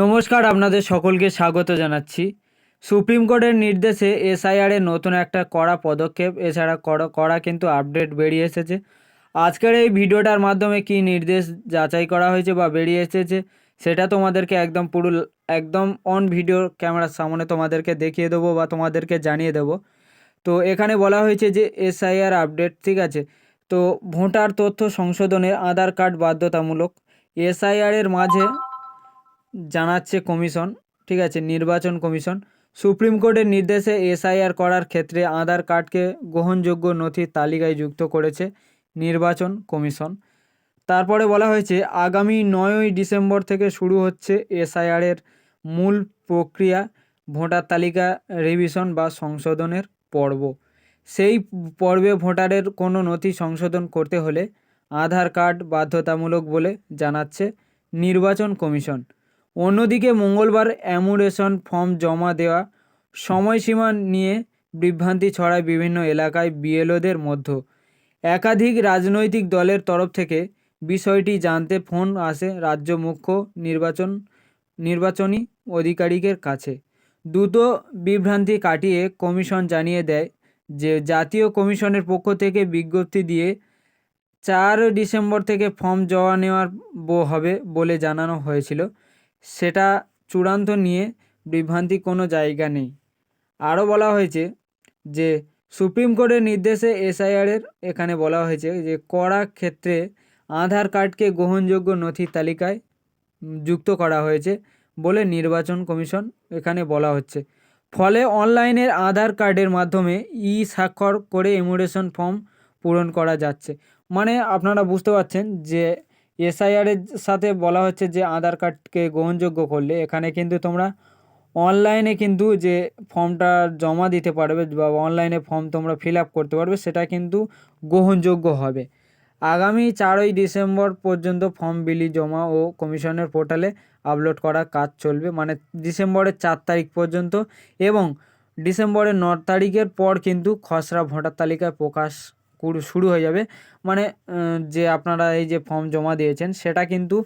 নমস্কার, আপনাদের সকলকে স্বাগত জানাচ্ছি। সুপ্রিম কোর্টের নির্দেশে এসআইআরের নতুন একটা কড়া পদক্ষেপ, এছাড়া কড়া কড়া কিন্তু আপডেট বেরিয়ে এসেছে। আজকের এই ভিডিওটার মাধ্যমে কি নির্দেশ যাচাই করা হয়েছে বা বেরিয়ে এসেছে, সেটা তোমাদেরকে একদম পুরো, একদম অন ভিডিও ক্যামেরার সামনে তোমাদেরকে দেখিয়ে দেবো বা তোমাদেরকে জানিয়ে দেবো। তো এখানে বলা হয়েছে যে, এসআইআর আপডেট, ঠিক আছে? তো ভোটার তথ্য সংশোধনের আধার কার্ড বাধ্যতামূলক। এসআইআরের মাঝে জানাচ্ছে কমিশন, ঠিক আছে, নির্বাচন কমিশন। সুপ্রিম কোর্টের নির্দেশে এসআইআর করার ক্ষেত্রে আধার কার্ডকে গ্রহণযোগ্য নথির তালিকায় যুক্ত করেছে নির্বাচন কমিশন। তারপরে বলা হয়েছে, আগামী নয়ই ডিসেম্বর থেকে শুরু হচ্ছে এসআইআরের মূল প্রক্রিয়া, ভোটার তালিকা রিভিশন বা সংশোধনের পর্ব। সেই পর্বে ভোটারের কোনো নথি সংশোধন করতে হলে আধার কার্ড বাধ্যতামূলক বলে জানাচ্ছে নির্বাচন কমিশন। অন্যদিকে মঙ্গলবার অ্যামুরেশন ফর্ম জমা দেওয়া সময়সীমা নিয়ে বিভ্রান্তি ছড়ায় বিভিন্ন এলাকায় বিএলওদের মধ্য। একাধিক রাজনৈতিক দলের তরফ থেকে বিষয়টি জানতে ফোন আসে রাজ্য মুখ্য নির্বাচন, নির্বাচনী অধিকারিকের কাছে। দ্রুত বিভ্রান্তি কাটিয়ে কমিশন জানিয়ে দেয় যে, জাতীয় কমিশনের পক্ষ থেকে বিজ্ঞপ্তি দিয়ে চার ডিসেম্বর থেকে ফর্ম জমা নেওয়ার হবে বলে জানানো হয়েছিল। সেটা চূড়ান্ত নিয়ে বিভ্রান্তি কোনো জায়গা নেই। আরও বলা হয়েছে যে, সুপ্রিম কোর্টের নির্দেশে এসআইআরের এখানে বলা হয়েছে যে, কড়া ক্ষেত্রে আধার কার্ডকে গ্রহণযোগ্য নথির তালিকায় যুক্ত করা হয়েছে বলে নির্বাচন কমিশন এখানে বলা হচ্ছে। ফলে অনলাইনের আধার কার্ডের মাধ্যমে ই স্বাক্ষর করে ইমোরেশন ফর্ম পূরণ করা যাচ্ছে। মানে আপনারা বুঝতে পারছেন যে এসআইআরের সাথে বলা হচ্ছে যে আধার কার্ডকে গ্রহণযোগ্য করলে এখানে কিন্তু তোমরা অনলাইনে কিন্তু যে ফর্মটা জমা দিতে পারবে বা অনলাইনে ফর্ম তোমরা ফিল আপ করতে পারবে, সেটা কিন্তু গ্রহণযোগ্য হবে। আগামী চারই ডিসেম্বর পর্যন্ত ফর্ম বিলি, জমা ও কমিশনের পোর্টালে আপলোড করার কাজ চলবে মানে ডিসেম্বরের চার তারিখ পর্যন্ত এবং ডিসেম্বরের ন তারিখের পর কিন্তু খসড়া ভোটার তালিকায় প্রকাশ শুরু হয়ে যাবে। মানে যে আপনারা এই যে ফর্ম জমা দিয়েছেন, সেটা কিন্তু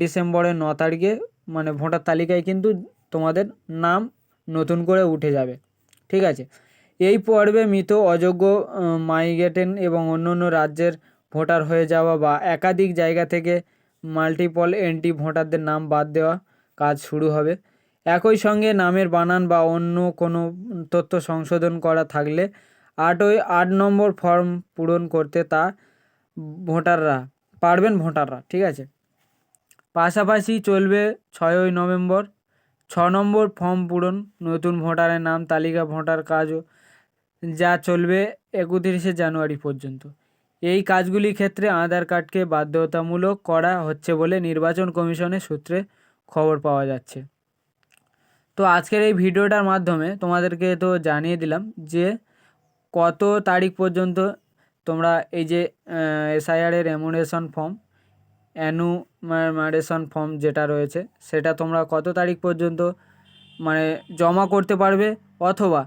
ডিসেম্বরের ন তারিখে মানে ভোটার তালিকায় কিন্তু তোমাদের নাম নতুন করে উঠে যাবে। ঠিক আছে? এই পর্বে মৃত, অযোগ্য মাইগ্রেটেন এবং অন্য অন্য রাজ্যের ভোটার হয়ে যাওয়া বা একাধিক জায়গা থেকে মাল্টিপল এন্ট্রি ভোটারদের নাম বাদ দেওয়া কাজ শুরু হবে। একই সঙ্গে নামের বানান বা অন্য কোনো তথ্য সংশোধন করা থাকলে আটই আট নম্বর ফর্ম পূরণ করতে তা ভোটাররা, পারবেন ভোটাররা, ঠিক আছে? পাশাপাশি চলবে ছয়ই নভেম্বর, ছ নম্বর ফর্ম পূরণ, নতুন ভোটারের নাম, তালিকা, ভোটার কাজও যা চলবে একত্রিশে জানুয়ারি পর্যন্ত। এই কাজগুলির ক্ষেত্রে আধার কার্ডকে বাধ্যতামূলক করা হচ্ছে বলে নির্বাচন কমিশনের সূত্রে খবর পাওয়া যাচ্ছে। তো আজকের এই ভিডিওটার মাধ্যমে তোমাদেরকে তো জানিয়ে দিলাম যে কত তারিখ পর্যন্ত তোমরা এই যে এসআইআরের এমুনেশন ফর্ম অ্যানুমারেশন ফর্ম যেটা রয়েছে, সেটা তোমরা কত তারিখ পর্যন্ত মানে জমা করতে পারবে? অথবা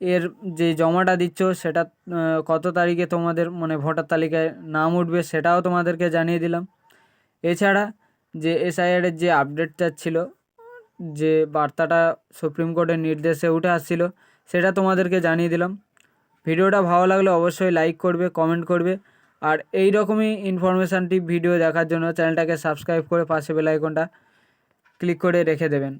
এর যে জমাটা দিচ্ছ, সেটা কত তারিখে তোমাদের মানে ভোটার তালিকায় নাম উঠবে সেটাও তোমাদেরকে জানিয়ে দিলাম। এছাড়া যে এসআইআরের যে আপডেটটা ছিল, যে বার্তাটা সুপ্রিম কোর্টের নির্দেশে উঠে আসছিল, সেটা তোমাদেরকে জানিয়ে দিলাম। ভিডিওটা ভালো লাগলে অবশ্যই লাইক করবে কমেন্ট করবে। আর এই রকমই ইনফরমেশানটি ভিডিও দেখার জন্য চ্যানেলটাকে সাবস্ক্রাইব করে পাশে বেলাইকনটা ক্লিক করে রেখে দেবেন।